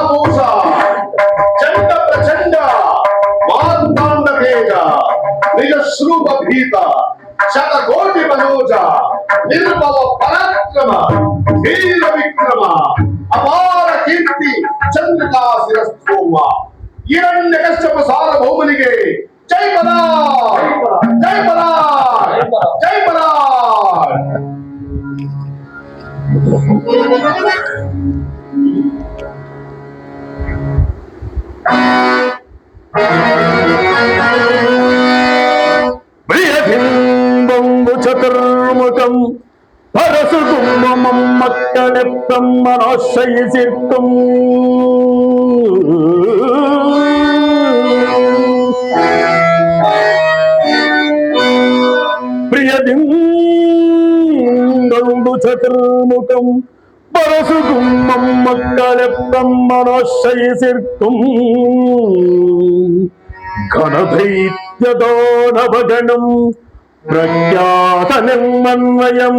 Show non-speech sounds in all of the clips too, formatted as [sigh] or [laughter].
ಮಹಾಭೂಷ ಚಂಡ ಪ್ರಚಂಡ ಮಾರ್ತಾಂಡ ತೇಜ ನಿಜ ಶ್ರೂಪ ಭೀತ ಶತಕೋಟಿ ಮನೋಜ ನಿರ್ಮಲ ಪರಾಕ್ರಮ ವೀರ ವಿಕ್ರಮ ಅಪಾರ ಕೀರ್ತಿ ಚಂದ್ರಿಕಾ ಶಿರಸ್ತೋಮ ಹಿರಣ್ಯ ಕಶ್ಯಪ ಸಾರ್ವಭೌಮನಿಗೆ ಜೈ ಬಲಾಯ್ ಜೈ ಬಲಾಯ್ ಜೈ ప్రియబింబు చతుర్ముఖం பரசுகும்பமம் மக்களெப்பம் மனோசை சிற்கும் பிரியதிம் சதுர்முகம் പറസുകും മക്കളെ ബ്രഹ്മണോശയിസിർക്കും ഗണധൈത്യതോടവഗണം പ്രഖ്യാതനന്മന്വയം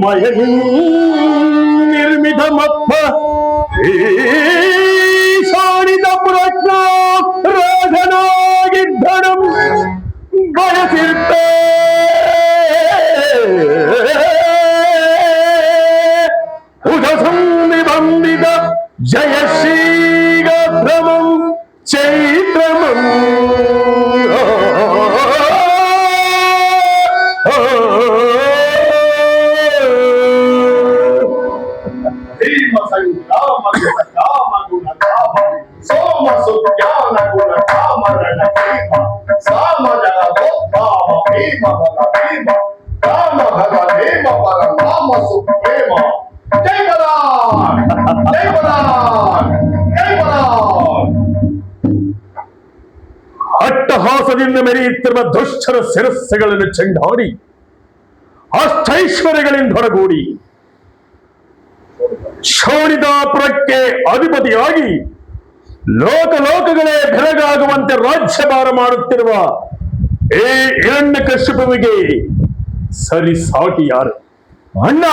മയൻ നിർമ്മിതമപ്പ ഈശാണിത പ്രജ്ഞ രാധനാഗിദ്ധനം ഗണസിർത്തേ జయశ్రీగభ్రమం చైత్రమం. సోమ సుఖ్యాన గుణ కామరణ భీమ సామర భీమ భీమ ಅಟ್ಟಹಾಸದಿಂದ ಮೆರೆಯುತ್ತಿರುವ ದುಷ್ಟರ ಶಿರಸ್ಸೆಗಳನ್ನು ಚೆಂಡಾಡಿ, ಅಷ್ಟೈಶ್ವರ್ಯಗಳಿಂದ ಹೊರಗೂಡಿ, ಶೋಣಿದಾಪುರಕ್ಕೆ ಅಧಿಪತಿಯಾಗಿ ಲೋಕ ಲೋಕಗಳೇ ಬೆರಗಾಗುವಂತೆ ರಾಜ್ಯಭಾರ ಮಾಡುತ್ತಿರುವ ಏ ಇರಣ್ಯ ಕಶ್ಯಪುವಿಗೆ ಸರಿ ಸಾಟಿ ಯಾರು? ಅಣ್ಣ,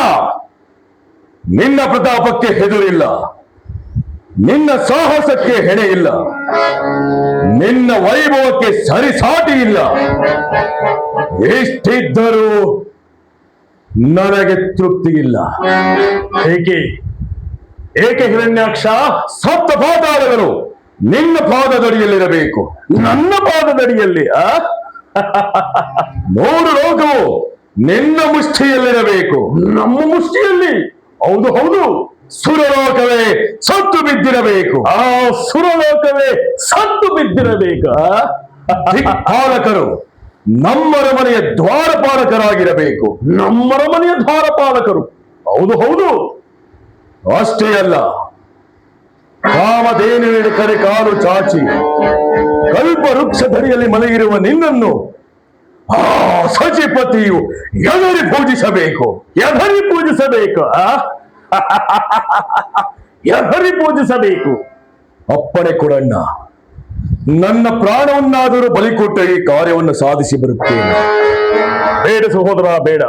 ನಿನ್ನ ಪ್ರತಾಪಕ್ಕೆ ಹೆದರಿಲ್ಲ. ನಿನ್ನ ಸಾಹಸಕ್ಕೆ ಹೆಣೆ ಇಲ್ಲ. ನಿನ್ನ ವೈಭವಕ್ಕೆ ಸರಿಸಾಟಿ ಇಲ್ಲ. ಎಷ್ಟಿದ್ದರೂ ನನಗೆ ತೃಪ್ತಿ ಇಲ್ಲ. ಏಕೆ? ಏಕೆ ಹಿರಣ್ಯಾಕ್ಷ? ಸಪ್ತ ನಿನ್ನ ಪಾದದಡಿಯಲ್ಲಿರಬೇಕು. ನನ್ನ ಪಾದದಡಿಯಲ್ಲಿ, ಆ? ಮೂರು ಲೋಕವು ನಿನ್ನ ಮುಷ್ಟಿಯಲ್ಲಿರಬೇಕು. ನಮ್ಮ ಮುಷ್ಟಿಯಲ್ಲಿ. ಹೌದು ಹೌದು. ಸುರಲೋಕವೇ ಸತ್ತು ಬಿದ್ದಿರಬೇಕು. ಆ ಸುರಲೋಕವೇ ಸತ್ತು ಬಿದ್ದಿರಬೇಕು. ಪಾಲಕರು ನಮ್ಮರ ಮನೆಯ ದ್ವಾರಪಾಲಕರಾಗಿರಬೇಕು. ನಮ್ಮರ ಮನೆಯ ದ್ವಾರಪಾಲಕರು. ಹೌದು ಹೌದು. ಅಷ್ಟೇ ಅಲ್ಲ. ಕಾಮಧೇನುವಿನ ಕರೆ ಕಾಲು ಚಾಚಿ ಕಲ್ಪ ವೃಕ್ಷ ಧರಿಯಲ್ಲಿ ಮಲಗಿರುವ ನಿನ್ನನ್ನು ಆ ಸಚಿಪತಿಯು ಎದರಿ ಪೂಜಿಸಬೇಕು. ಎದರಿ ಪೂಜಿಸಬೇಕು [laughs] ಆ? ಎದರಿ ಪೂಜಿಸಬೇಕು? ಅಪ್ಪಣೆ ಕೊಡಣ್ಣ. ನನ್ನ ಪ್ರಾಣವನ್ನಾದರೂ ಬಲಿ ಕೊಟ್ಟ ಈ ಕಾರ್ಯವನ್ನು ಸಾಧಿಸಿ ಬರುತ್ತೇನೆ. ಬೇಡ ಸಹೋದರ, ಬೇಡ.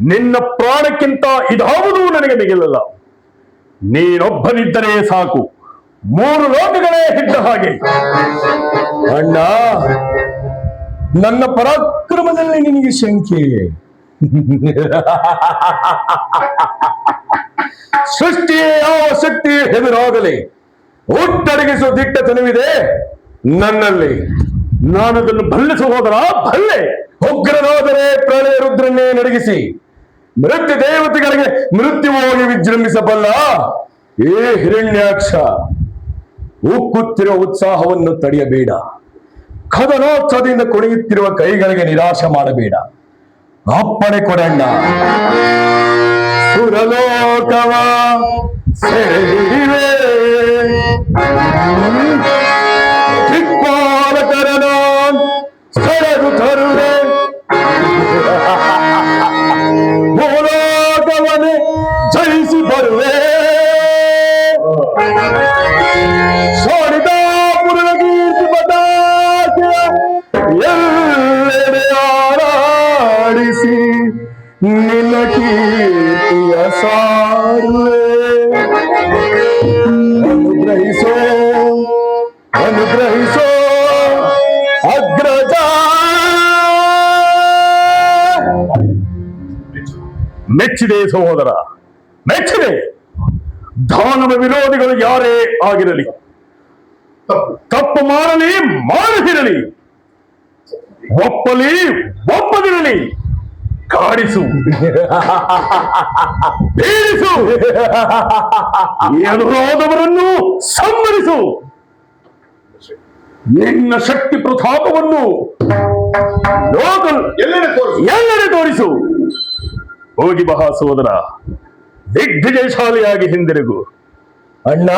ನಿನ್ನ ಪ್ರಾಣಕ್ಕಿಂತ ಇದಾವುದು ನನಗೆ ಮಿಗಿಲಲ್ಲ. ನೀನೊಬ್ಬನಿದ್ದರೆ ಸಾಕು. ಮೂರು ಲೋಕಗಳೇ ಹಿಡ್ಡ ಹಾಗೆ. ಅಣ್ಣ, ನನ್ನ ಪರಾಕ್ರಮದಲ್ಲಿ ನಿನಗೆ ಶಂಕೆ. [laughs] ಸೃಷ್ಟಿಯೇ ಯಾವ ಶಕ್ತಿ ಹೆದರಾಗಲಿ. ಹುಟ್ಟಡಗಿಸುವ ದಿಟ್ಟತನವಿದೆ ನನ್ನಲ್ಲಿ. ನಾನದನ್ನು ಬಲ್ಲೆ ಸಹೋದರ ಬಲ್ಲೆ ಉಗ್ರನಾದರೆ ಪ್ರಳಯ ರುದ್ರನ್ನೇ ನಡಗಿಸಿ. ಮೃತ್ಯು ದೇವತೆಗಳಿಗೆ ಮೃತ್ಯುವಾಗಿ ವಿಜೃಂಭಿಸಬಲ್ಲ ಏ ಹಿರಣ್ಯಾಕ್ಷ. ಉಕ್ಕುತ್ತಿರುವ ಉತ್ಸಾಹವನ್ನು ತಡೆಯಬೇಡ. ಕದನೋತ್ಸವದಿಂದ ಕುಣಿಯುತ್ತಿರುವ ಕೈಗಳಿಗೆ ನಿರಾಶ ಮಾಡಬೇಡ. ಅಪ್ಪಣೆ ಕೊಡಣ್ಣ. ಸುರಲೋಕವ ಸೆರೆಹಿಡಿವೆ ಸಾರುವೆ ಅನುಗ್ರಹಿಸೋ ಅನುಗ್ರಹಿಸೋ ಅಗ್ರಜ ಮೆಚ್ಚಿದೆ ಸಹೋದರ, ಮೆಚ್ಚಿದೆ. ದಾನವ ವಿರೋಧಿಗಳು ಯಾರೇ ಆಗಿರಲಿ, ತಪ್ಪು ಮಾಡಲಿ ಮಾಡದಿರಲಿ ಒಪ್ಪಲಿ, ಒಪ್ಪದಿರಲಿ. ಕಾಡಿಸು. ಬೀಳಿಸು. ಎದುರಾದವರನ್ನು ಸಂಹರಿಸು. ನಿನ್ನ ಶಕ್ತಿ ಪ್ರತಾಪವನ್ನು ಎಲ್ಲೆಡೆ ತೋರಿಸು. ಹೋಗಿ ಮಹಾ ಸೋದರ ದಿಗ್ವಿಜಯಶಾಲಿಯಾಗಿ ಹಿಂದಿರುಗು. ಅಣ್ಣ,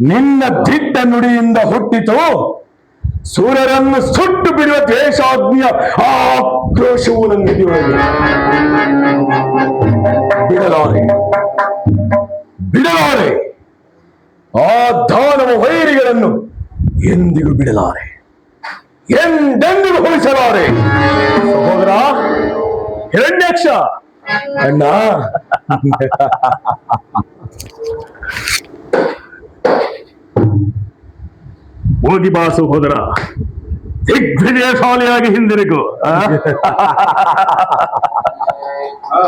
ನಿನ್ನ ದಿಟ್ಟ ನುಡಿಯಿಂದ ಹುಟ್ಟಿತು. ಸೂರ್ಯರನ್ನು ಸುಟ್ಟು ಬಿಡುವ ದೇಶಾಗ್ನಿಯ ಆಕ್ರೋಶವು ನನ್ನ ಬಿಡಲಾರೆ. ಬಿಡಲಾರೆ. ಆ ದಾನವ ವೈರಿಗಳನ್ನು ಎಂದಿಗೂ ಬಿಡಲಾರೆ. ಎಂದೆಂದಿಗೂ ಹೋಲಿಸಲಾರೆ ಸಹೋದರ ಹಿರಣ್ಯಾಕ್ಷ ಅಣ್ಣ. ಹೋಗಿ ಬಾ ಸಹೋದರ. ದಿಗ್ವಿಜಯಶಾಲಿಯಾಗಿ ಹಿಂದಿರುಗು ಆ? ಹಾ